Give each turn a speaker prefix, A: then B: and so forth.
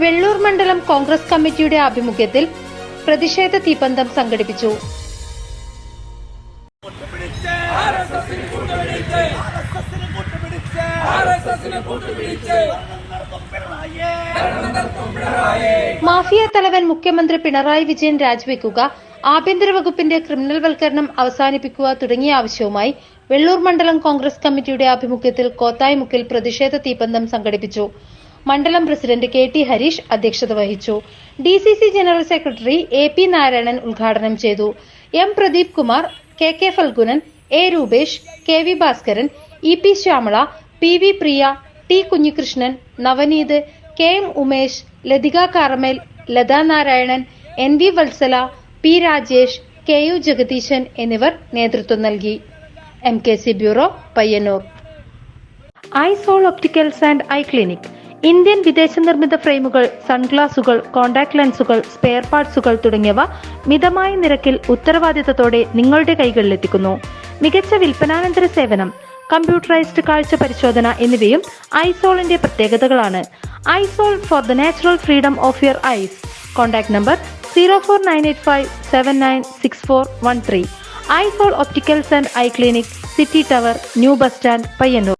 A: വെള്ളൂർ മണ്ഡലം കോൺഗ്രസ് കമ്മിറ്റിയുടെ ആഭിമുഖ്യത്തിൽ പ്രതിഷേധ തീപന്തം സംഘടിപ്പിച്ചു. മാഫിയ തലവൻ മുഖ്യമന്ത്രി പിണറായി വിജയൻ രാജിവെക്കുക ആഭ്യന്തര വകുപ്പിന്റെ ക്രിമിനൽ വൽക്കരണം അവസാനിപ്പിക്കുക തുടങ്ങിയ ആവശ്യവുമായി വെള്ളൂർ മണ്ഡലം കോൺഗ്രസ് കമ്മിറ്റിയുടെ ആഭിമുഖ്യത്തിൽ കോത്തായ്മുക്കിൽ പ്രതിഷേധ തീപന്തം സംഘടിപ്പിച്ചു. മണ്ഡലം പ്രസിഡന്റ് കെ ടി ഹരീഷ് അധ്യക്ഷത വഹിച്ചു. D C C general secretary A P Narayanan ഉദ്ഘാടനം ചെയ്തു. M Pradeep Kumar K K Phalgunan A Rupesh K V Bhaskaran E P Shyamala P V Priya T Kunhikrishnan Navaneeth K M Umesh Lathika Carmel Latha Narayanan N V Vatsala P Rajesh K U Jagadeesan എന്നിവർ നേതൃത്വം നൽകി. M K C bureau Payyanur. Isol opticals and eye clinic. Indian വിദേശ നിർമ്മിത ഫ്രെയിമുകൾ സൺഗ്ലാസുകൾ contact ലെൻസുകൾ spare പാർട്സുകൾ തുടങ്ങിയവ മിതമായ നിരക്കിൽ ഉത്തരവാദിത്തത്തോടെ നിങ്ങളുടെ കൈകളിലെത്തിക്കുന്നു മികച്ച വിൽപ്പനാനന്തര സേവനം കമ്പ്യൂട്ടറൈസ്ഡ് കാഴ്ച പരിശോധന എന്നിവയും ഐസോളിന്റെ പ്രത്യേകതകളാണ്. Isol for the natural freedom of your eyes. Contact number zero four nine eight five seven nine six four one three. Isol opticals and eye clinic city tower new bus stand Payyanur.